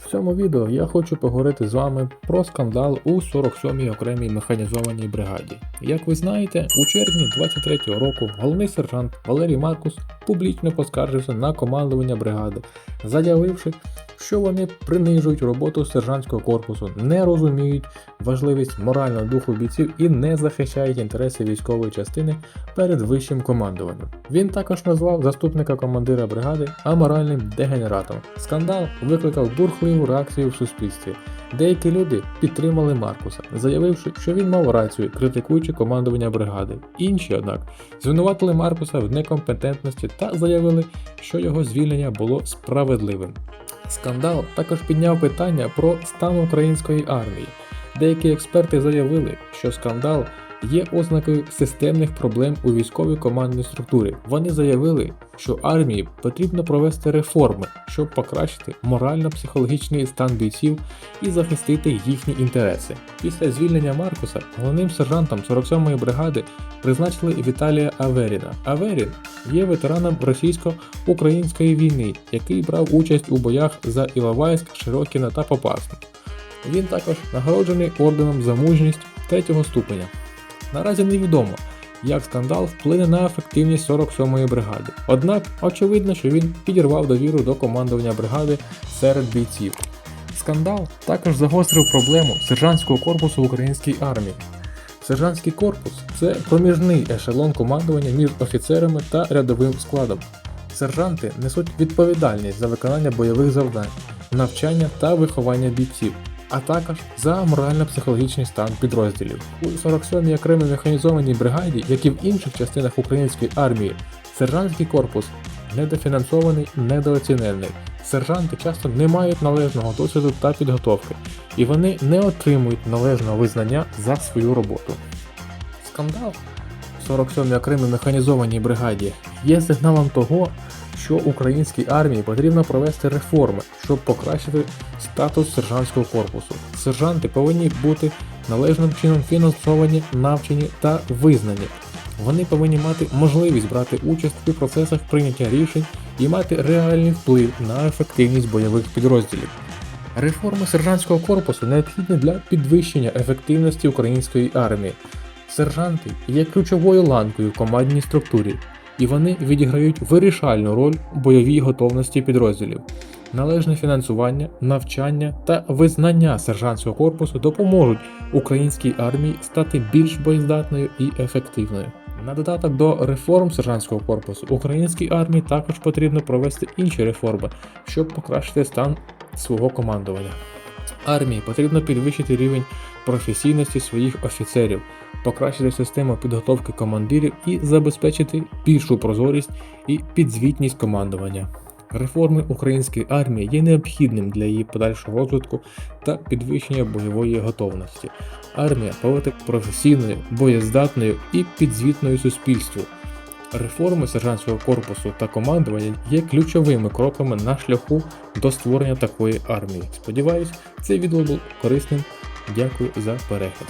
В цьому відео я хочу поговорити з вами про скандал у 47-й окремій механізованій бригаді. Як ви знаєте, у червні 23-го року головний сержант Валерій Маркус публічно поскаржився на командування бригади, заявивши, що вони принижують роботу сержантського корпусу, не розуміють важливість морального духу бійців і не захищають інтереси військової частини перед вищим командуванням. Він також назвав заступника командира бригади аморальним дегенератом. Скандал викликав бурхливу реакцію в суспільстві. Деякі люди підтримали Маркуса, заявивши, що він мав рацію, критикуючи командування бригади. Інші, однак, звинуватили Маркуса в некомпетентності та заявили, що його звільнення було справедливим. Скандал також підняв питання про стан української армії. Деякі експерти заявили, що скандал є ознакою системних проблем у військовій командній структурі. Вони заявили, що армії потрібно провести реформи, щоб покращити морально-психологічний стан бійців і захистити їхні інтереси. Після звільнення Маркуса головним сержантом 47-ї бригади призначили Віталія Аверіна. Аверін є ветераном російсько-української війни, який брав участь у боях за Іловайськ, Широкіно та Попасну. Він також нагороджений орденом за мужність третього ступеня. Наразі невідомо, як скандал вплине на ефективність 47-ї бригади. Однак очевидно, що він підірвав довіру до командування бригади серед бійців. Скандал також загострив проблему сержантського корпусу в українській армії. Сержантський корпус це проміжний ешелон командування між офіцерами та рядовим складом. Сержанти несуть відповідальність за виконання бойових завдань, навчання та виховання бійців, а також за морально-психологічний стан підрозділів. У 47-й окремій механізованій бригаді, як і в інших частинах української армії, сержантський корпус недофінансований, недооцінений. Сержанти часто не мають належного досвіду та підготовки, і вони не отримують належного визнання за свою роботу. Скандал в 47-й окремій механізованій бригаді є сигналом того, що українській армії потрібно провести реформи, щоб покращити статус сержантського корпусу. Сержанти повинні бути належним чином фінансовані, навчені та визнані. Вони повинні мати можливість брати участь у процесах прийняття рішень і мати реальний вплив на ефективність бойових підрозділів. Реформи сержантського корпусу необхідні для підвищення ефективності української армії. Сержанти є ключовою ланкою в командній структурі, і вони відіграють вирішальну роль у бойовій готовності підрозділів. Належне фінансування, навчання та визнання сержантського корпусу допоможуть українській армії стати більш боєздатною і ефективною. На додаток до реформ сержантського корпусу українській армії також потрібно провести інші реформи, щоб покращити стан свого командування. Армії потрібно підвищити рівень професійності своїх офіцерів, покращити систему підготовки командирів і забезпечити більшу прозорість і підзвітність командування. Реформи української армії є необхідним для її подальшого розвитку та підвищення бойової готовності. Армія повинна професійною, боєздатною і підзвітною суспільству. Реформи сержантського корпусу та командування є ключовими кроками на шляху до створення такої армії. Сподіваюсь, це відео було корисним. Дякую за перегляд.